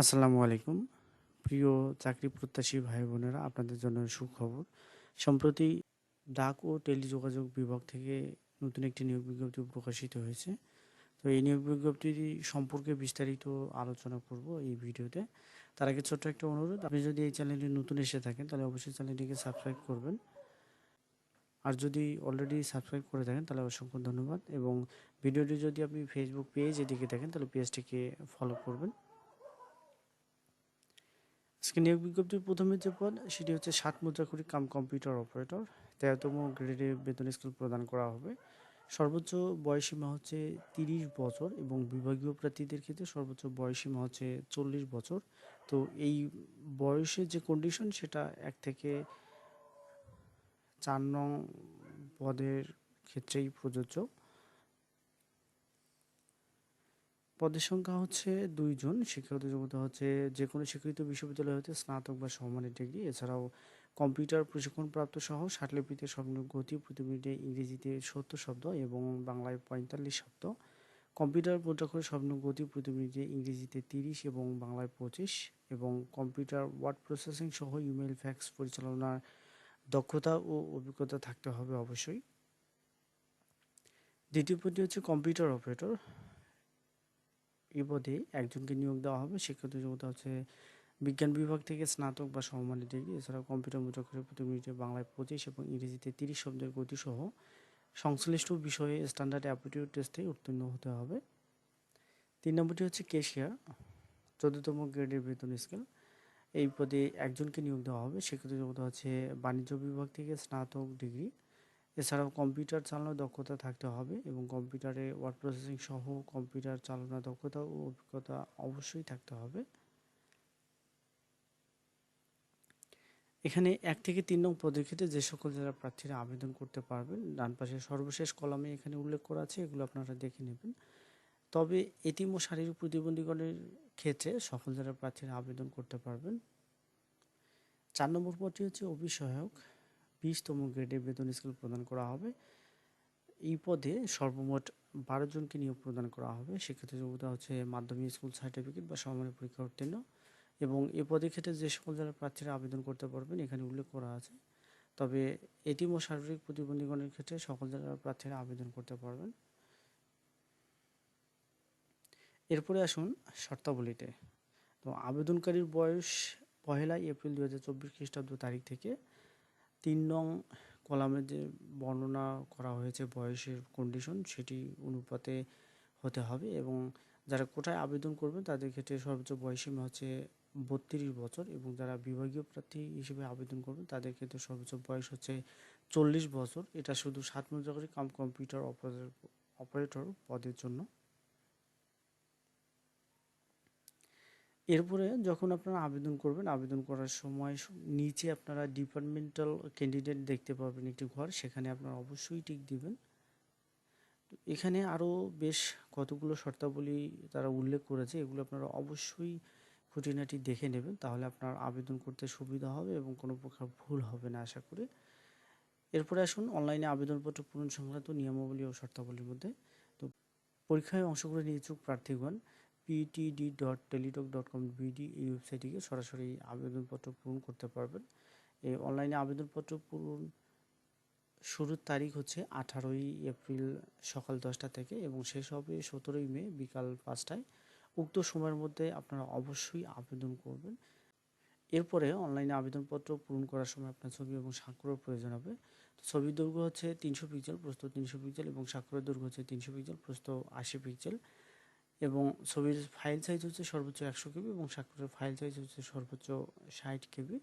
আসসালামু আলাইকুম। প্রিয় চাকরি প্রত্যাশী ভাই বোনেরা, আপনাদের জন্য সুখবর। সম্প্রতি ডাক ও টেলিযোগাযোগ বিভাগ থেকে নতুন একটি নিয়োগ বিজ্ঞপ্তি প্রকাশিত হয়েছে। তো এই নিয়োগ বিজ্ঞপ্তি সম্পর্কে বিস্তারিত আলোচনা করব এই ভিডিওতে। তার আগে ছোট্ট একটা অনুরোধ, আপনি যদি এই চ্যানেলটি নতুন এসে থাকেন, তাহলে অবশ্যই চ্যানেলটিকে সাবস্ক্রাইব করবেন। আর যদি অলরেডি সাবস্ক্রাইব করে থাকেন, তাহলে অসংখ্য ধন্যবাদ। এবং ভিডিওটি যদি আপনি ফেসবুক পেজ এদিকে দেখেন তাহলে পেজটিকে ফলো করবেন। নিয়োগ বিজ্ঞপ্তির প্রথমে যে পদ, সেটি হচ্ছে সাত মুদ্রাকুড়ি কাম কম্পিউটার অপারেটর। তেরোতম গ্রেডে বেতন স্কেল প্রদান করা হবে। সর্বোচ্চ বয়সীমা হচ্ছে তিরিশ বছর এবং বিভাগীয় প্রার্থীদের ক্ষেত্রে সর্বোচ্চ বয়সীমা হচ্ছে চল্লিশ বছর। তো এই বয়সের যে কন্ডিশন সেটা এক থেকে চার নং পদের ক্ষেত্রেই প্রযোজ্য। পদের সংখ্যা হচ্ছে দুইজন শিক্ষাগত যোগ্যতা হচ্ছে যে কোনো স্বীকৃত বিশ্ববিদ্যালয় হতে স্নাতক বা সমমানের ডিগ্রি। এছাড়াও কম্পিউটার প্রশিক্ষণপ্রাপ্ত সহ ষাটলিপিতে গতি প্রতি মিনিটে ইংরেজিতে সত্তর শব্দ এবং বাংলায় পঁয়তাল্লিশ শব্দ। কম্পিউটার মুদ্রাক্ষরে গতি প্রতি মিনিটে ইংরেজিতে তিরিশ এবং বাংলায় পঁচিশ এবং কম্পিউটার ওয়ার্ড প্রসেসিং সহ ইমেল ফ্যাক্স পরিচালনার দক্ষতা ও অভিজ্ঞতা থাকতে হবে অবশ্যই। দ্বিতীয় পদটি হচ্ছে কম্পিউটার অপারেটর। এই পদে একজনকে নিয়োগ দেওয়া হবে। শিক্ষাগত যোগ্যতা হচ্ছে, বিজ্ঞান বিভাগ থেকে স্নাতক বা সমমানের ডিগ্রি, এছাড়াও কম্পিউটার মুদ্রাক্ষরে প্রতি মিনিটে বাংলায় পঁচিশ এবং ইংরেজিতে তিরিশ শব্দের গতিসহ সংশ্লিষ্ট বিষয়ে স্ট্যান্ডার্ড অ্যাপটিটিউড টেস্টে উত্তীর্ণ হতে হবে। তিন নম্বরটি হচ্ছে কেশিয়ার, চোদ্দতম গ্রেডের বেতন স্কেল। এই পদে একজনকে নিয়োগ দেওয়া হবে। শিক্ষিত যোগ্যতা হচ্ছে, বাণিজ্য বিভাগ থেকে স্নাতক ডিগ্রি এছাড়াও কম্পিউটার চালানোর দক্ষতা থাকতে হবে এবং কম্পিউটারে ওয়ার্ড প্রসেসিং সহ কম্পিউটার চালানোর দক্ষতা ও অভিজ্ঞতা অবশ্যই থাকতে হবে। এখানে এক থেকে তিন নং পদের ক্ষেত্রে যে সকল জেলার প্রার্থীরা আবেদন করতে পারবেন, ডান পাশে সর্বশেষ কলামে এখানে উল্লেখ করা আছে, এগুলো আপনারা দেখে নেবেন। তবে এতিম ও শারীরিক প্রতিবন্ধীগণের ক্ষেত্রে সকল জেলার প্রার্থীরা আবেদন করতে পারবেন। চার নম্বর পদটি হচ্ছে অভিসহায়ক বিশতম গ্রেডে বেতন স্কেল প্রদান করা হবে। এই পদে সর্বমোট বারো জনকে নিয়োগ প্রদান করা হবে। সেক্ষেত্রে যোগ্যতা হচ্ছে মাধ্যমিক স্কুল সার্টিফিকেট বা সমানের পরীক্ষা উত্তীর্ণ। এবং এ পদের ক্ষেত্রে যে সকল জেলার প্রার্থীরা আবেদন করতে পারবেন, এখানে উল্লেখ করা আছে। তবে এটিম ও শারীরিক প্রতিবন্ধীগণের ক্ষেত্রে সকল জেলার প্রার্থীরা আবেদন করতে পারবেন। এরপরে আসুন শর্তাবলীতে। তো আবেদনকারীর বয়স পহেলা এপ্রিল দু হাজার চব্বিশ খ্রিস্টাব্দ তারিখ থেকে তিন নং কলামে যে বর্ণনা করা হয়েছে বয়সের কন্ডিশন সেটি অনুপাতে হতে হবে এবং যারা কোথায় আবেদন করবেন, তাদের ক্ষেত্রে সর্বোচ্চ বয়সীমা হচ্ছে বত্রিশ বছর এবং যারা বিভাগীয় প্রার্থী হিসেবে আবেদন করবেন, তাদের ক্ষেত্রে সর্বোচ্চ বয়স হচ্ছে চল্লিশ বছর। এটা শুধু সাত মুদ্রাকারী কাম কম্পিউটার অপারেটর পদের জন্য। এরপরে যখন আপনারা আবেদন করবেন, আবেদন করার সময় নিচে আপনারা ডিপার্টমেন্টাল ক্যান্ডিডেট দেখতে পাবেন একটি ঘর, সেখানে আপনারা অবশ্যই টিক দিবেন। এখানে আরও বেশ কতগুলো শর্তাবলী তারা উল্লেখ করেছে, এগুলো আপনারা অবশ্যই খুঁটিনাটি দেখে নেবেন, তাহলে আপনার আবেদন করতে সুবিধা হবে এবং কোনো প্রকার ভুল হবে না আশা করি। এরপরে আসুন, অনলাইনে আবেদনপত্র পূরণ সংক্রান্ত নিয়মাবলী ও শর্তাবলীর মধ্যে। তো পরীক্ষায় অংশগ্রহণ ইচ্ছুক প্রার্থীগণ PTD dot teletalk dot com BD এই ওয়েবসাইটে সরাসরি আবেদনপত্র পূরণ করতে পারবেন। এই অনলাইনে আবেদনপত্র পূরণ শুরুর তারিখ হচ্ছে আঠারোই এপ্রিল সকাল দশটা থেকে এবং শেষ হবে সতেরোই মে বিকাল পাঁচটায়। উক্ত সময়ের মধ্যে আপনারা অবশ্যই আবেদন করবেন। এরপরে অনলাইনে আবেদনপত্র পূরণ করার সময় আপনার ছবি এবং স্বাক্ষরের প্রয়োজন হবে। ছবির দৈর্ঘ্য হচ্ছে তিনশো পিক্সেল প্রস্ত তিনশো পিক্সেল এবং স্বাক্ষরের দৈর্ঘ্য হচ্ছে তিনশো পিক্সেল প্রস্ত আশি পিক্সেল এবং ছবির ফাইল সাইজ হচ্ছে সর্বোচ্চ একশো কেবি এবং স্বাক্ষরের ফাইল সাইজ হচ্ছে সর্বোচ্চ ষাট কেবি।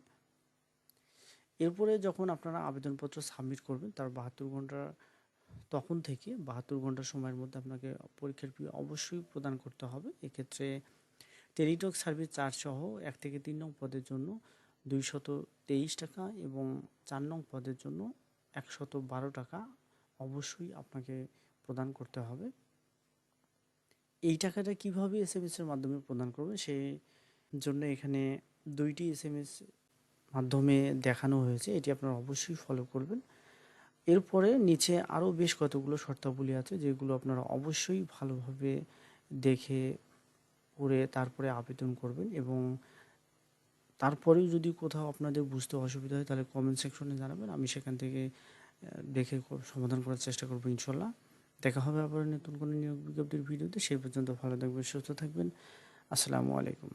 এরপরে যখন আপনারা আবেদনপত্র সাবমিট করবেন, তার বাহাত্তর ঘণ্টা তখন থেকে বাহাত্তর ঘণ্টা সময়ের মধ্যে আপনাকে পরীক্ষার ফি অবশ্যই প্রদান করতে হবে। এক্ষেত্রে টেলিটক সার্ভিস চার্জ সহ এক থেকে তিন নং পদের জন্য দুইশত তেইশ টাকা এবং চার নং পদের জন্য একশত বারো টাকা অবশ্যই আপনাকে প্রদান করতে হবে। এই টাকাটা কীভাবে এস এম এসের মাধ্যমে প্রদান করবে? সেই জন্য এখানে দুইটি এস এম এস মাধ্যমে দেখানো হয়েছে। এটি আপনারা অবশ্যই ফলো করবেন। এরপরে নিচে আরও বেশ কতগুলো শর্তাবলী আছে, যেগুলো আপনারা অবশ্যই ভালোভাবে দেখে করে তারপরে আবেদন করবেন এবং তারপরেও যদি কোথাও আপনাদের বুঝতে অসুবিধা হয়, তাহলে কমেন্ট সেকশনে জানাবেন। আমি সেখান থেকে দেখে সমাধান করার চেষ্টা করব ইনশাল্লাহ। দেখা হবে আবার নতুন কোনো নিয়োগ বিজ্ঞপ্তির ভিডিওতে, সেই পর্যন্ত ভালো থাকবেন, সুস্থ থাকবেন। আসসালামু আলাইকুম।